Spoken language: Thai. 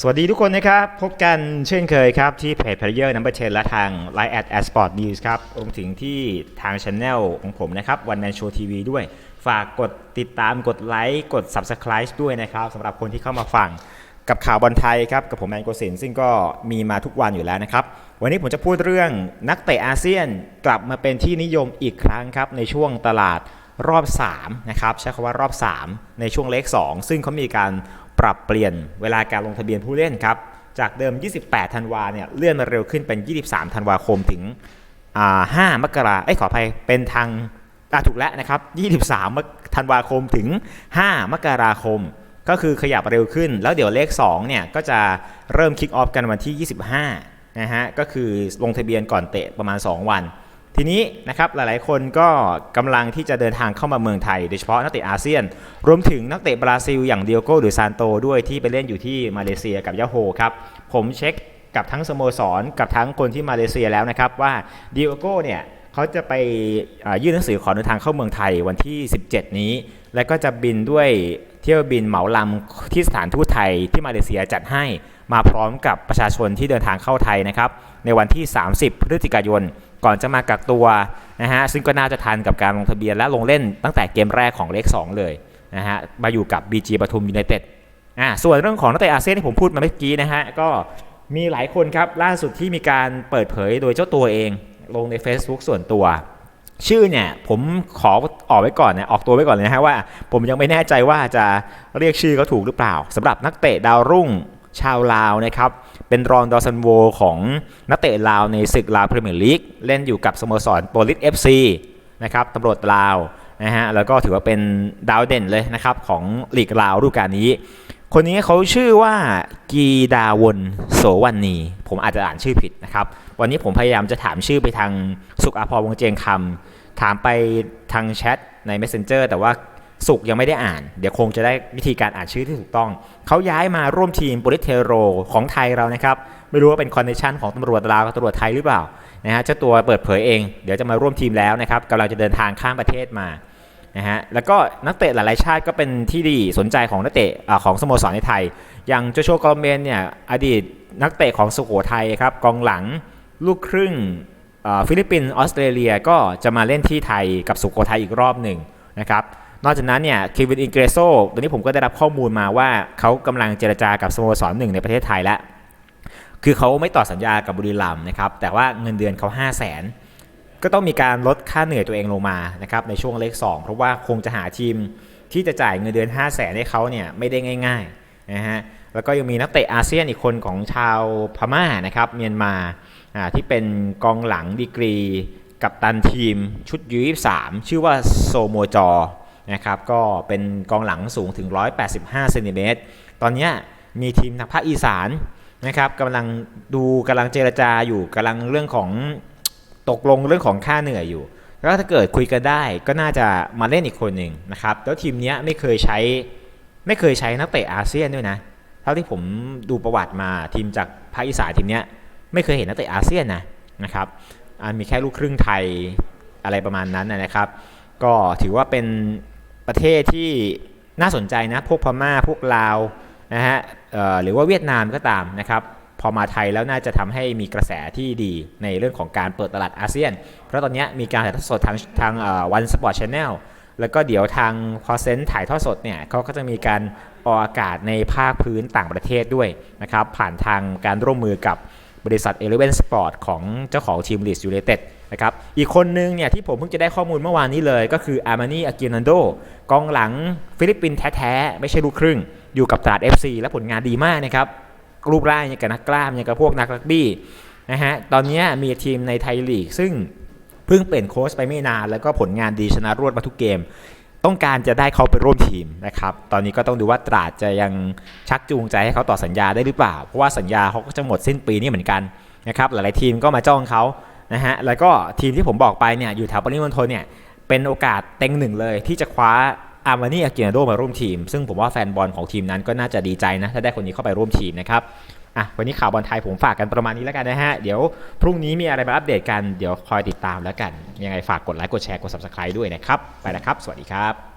สวัสดีทุกคนนะครับ พบกันเช่นเคยครับ ที่เพจ Player Number 10และทาง Line at a Sport News ครับรวมถึงที่ทางช anel ของผมนะครับวันแมนโชว์ทีวีด้วย ฝากกดติดตามกดไลค์กด Subscribe ด้วยนะครับสำหรับคนที่เข้ามาฟังกับข่าวบอลไทยครับ กับผมแมนโกสินซึ่งก็มีมาทุกวันอยู่แล้วนะครับ วันนี้ผมจะพูดเรื่องนักเตะอาเซียนกลับมาเป็นที่นิยมอีกครั้งครับในช่วงตลาด รอบ3นะครับใช้คำว่ารอบ 3 ในช่วงเลข 2 ซึ่งเขามีการปรับเปลี่ยนเวลาการลงทะเบียนผู้เล่นครับจากเดิม 28 ธันวาเนี่ยเลื่อนมาเร็วขึ้นเป็น 23 ธันวาคมถึงอ่า5มกราเอ้ยขออภัยเป็นทางถูกแล้วนะครับ 23 ธันวาคมถึง 5 มกราคม ก็คือขยับเร็วขึ้น แล้วเดี๋ยวเลข 2 เนี่ย ก็จะเริ่มคิกออฟกันวันที่ 25 นะฮะ ก็คือลงทะเบียนก่อนเตะประมาณ 2 วัน ทีนี้นะครับหลายๆ คนก็กำลังที่จะเดินทางเข้ามาเมืองไทย โดยเฉพาะนักเตะอาเซียน รวมถึงนักเตะบราซิล อย่างเดียโก้หรือซานโตด้วยที่ไปเล่นอยู่ที่มาเลเซียกับยาโฮครับ ผมเช็คกับทั้งสโมสรกับทั้งคนที่มาเลเซียแล้วนะครับว่าเดียโก้เนี่ยเขาจะไปยื่นหนังสือขอเดินทางเข้าเมืองไทยวันที่ 17 นี้ แล้วก็จะบินด้วยเที่ยวบินเหมาลำที่สถานทูตไทยที่มาเลเซียจัดให้มาพร้อมกับประชาชนที่เดินทางเข้าไทยนะครับในวันที่ 30 พฤศจิกายน ก่อนจะมากักตัวนะฮะซึ่งก็น่าจะทันกับการลงทะเบียนและลงเล่นตั้งแต่เกมแรกของเลข2 เลยนะฮะมาอยู่กับ BG ปทุมยูไนเต็ดอ่าส่วนเรื่องของนักเตะอาเซียนที่ผมพูดมาเมื่อกี้นะฮะก็มีหลายคนครับล่าสุดที่มีการเปิดเผยโดยเจ้าตัวเอง ลงใน Facebook ส่วนตัว ชื่อเนี่ยผมขอออกไว้ก่อนนะออกตัวไว้ก่อนเลยนะฮะว่า ผมยังไม่แน่ใจว่าจะเรียกชื่อเขาถูกหรือเปล่าสำหรับนักเตะดาวรุ่ง ชาวลาวนะครับ เป็นรอนดอซันโวของนักเตะลาวในศึกลาวพรีเมียร์ลีกเล่นอยู่กับสโมสรโปลิส FC นะครับตำรวจลาวนะฮะแล้วก็ถือว่าเป็นดาวเด่นเลยนะครับของลีกลาวฤดูกาลนี้ คนนี้เขาชื่อว่ากีดาวนโสวันนี ผมอาจจะอ่านชื่อผิดนะครับ วันนี้ผมพยายามจะถามชื่อไปทางสุขอภรวงเจงคำถามไปทางแชทใน Messenger แต่ว่า สุขยังไม่ได้อ่าน เดี๋ยวคงจะได้วิธีการอ่านชื่อที่ถูกต้อง เขาย้ายมาร่วมทีมโปลิเทโรของไทยเรานะครับ ไม่รู้ว่าเป็นคอนเนคชันของตำรวจลาวกับตำรวจไทยหรือเปล่านะฮะเจ้าตัวเปิดเผยเอง เดี๋ยวจะมาร่วมทีมแล้วนะครับกำลังจะเดินทางข้ามประเทศมานะฮะแล้วก็นักเตะหลายๆชาติก็เป็นที่ดีสนใจของนักเตะของสโมสรในไทย อย่างโจโชกอลเมนเนี่ยอดีตนักเตะของสุโขทัยครับกองหลังลูกครึ่งฟิลิปปินส์ออสเตรเลียก็จะมาเล่นที่ไทยกับสุโขทัยอีกรอบหนึ่งนะครับ นอกจากนั้นเนี่ยเควินอินเกรโซตอนนี้ผมก็ได้รับข้อมูลมาว่าเขากำลังเจรจากับสโมสรหนึ่งในประเทศไทยแล้วคือเขาไม่ต่อสัญญากับบุรีรัมย์นะครับแต่ว่าเงินเดือนเขา 5 0 0แสนก็ต้องมีการลดค่าเหนื่อยตัวเองลงมานะครับในช่วงเลข2เพราะว่าคงจะหาทีมที่จะจ่ายเงินเดือน 5 0 0แสนให้เขาเนี่ยไม่ได้ง่ายๆนะฮะแล้วก็ยังมีนักเตะอาเซียนอีกคนของชาวพม่านะครับเมียนมาอ่าที่เป็นกองหลังดีกรี กับตันทีมชุดยู23ชื่อว่าโซโมจอ นะครับก็เป็นกองหลังสูงถึง 185เซนติเมตรตอนนี้มีทีมทางภาคอีสานนะครับกำลังดูกำลังเจรจาอยู่กำลังเรื่องของตกลงเรื่องของค่าเหนื่อยอยู่แล้วถ้าเกิดคุยกันได้ก็น่าจะมาเล่นอีกคนหนึ่งนะครับแล้วทีมนี้ไม่เคยใช้ไม่เคยใช้นักเตะอาเซียนด้วยนะเท่าที่ผมดูประวัติมาทีมจากภาคอีสานทีมนี้ไม่เคยเห็นนักเตะอาเซียนนะนะครับมีแค่ลูกครึ่งไทยอะไรประมาณนั้นนะครับ ก็ถือว่าเป็น ประเทศที่น่าสนใจนะพวกพม่าพวกลาวนะฮะหรือว่าเวียดนามก็ตามนะครับพอมาไทยแล้วน่าจะทำให้มีกระแสที่ดีในเรื่องของการเปิดตลาดอาเซียน เพราะตอนนี้มีการถ่ายทอดสดทางทางวันสปอร์ตชาแนลแล้วก็เดี๋ยวทางพอเซนถ่ายทอดสดเนี่ยเขาก็จะมีการออกอากาศในภาคพื้นต่างประเทศด้วยนะครับผ่านทางการร่วมมือกับ บริษัท Eleven Sport ของเจ้าของทีมลีดยู i นเต็ดนะครับอีกคนนึงเนี่ยที่ผมเพิ่งจะได้ข้อมูลเมื่อวานนี้เลย ก็คืออาร์มานีอากินันโดกองหลังฟิลิปปินส์แท้ๆ ไม่ใช่ลูกครึ่ง อยู่กับตราด FC และผลงานดีมากนะครับรูปร่างอย่างกับนักกล้ามอย่างกับพวกนักรักบี้นะฮะตอนนี้มีทีมในไทยลีก ซึ่งเพิ่งเปลี่ยนโค้ชไปไม่นาน แล้วก็ผลงานดีชนะรวดมาทุกเกม ต้องการจะได้เขาไปร่วมทีมนะครับ ตอนนี้ก็ต้องดูว่าตราดจะยังชักจูงใจให้เขาต่อสัญญาได้หรือเปล่า เพราะว่าสัญญาเขาก็จะหมดสิ้นปีนี้เหมือนกันนะครับ หลายๆทีมก็มาจ้องเขานะฮะ แล้วก็ทีมที่ผมบอกไปเนี่ยอยู่แถวปริมณฑลเนี่ยเป็นโอกาสเต็งหนึ่งเลย ที่จะคว้าอาร์มานี่อากินาโดมาร่วมทีม ซึ่งผมว่าแฟนบอลของทีมนั้นก็น่าจะดีใจนะถ้าได้คนนี้เข้าไปร่วมทีมนะครับ อะวันนี้ข่าวบอลไทยผมฝากกันประมาณนี้แล้วกันนะฮะ เดี๋ยวพรุ่งนี้มีอะไรมาอัปเดตกัน เดี๋ยวคอยติดตามแล้วกัน ยังไงฝากกดไลค์ กดแชร์ กด subscribe ด้วยนะครับ ไปแล้วครับ สวัสดีครับ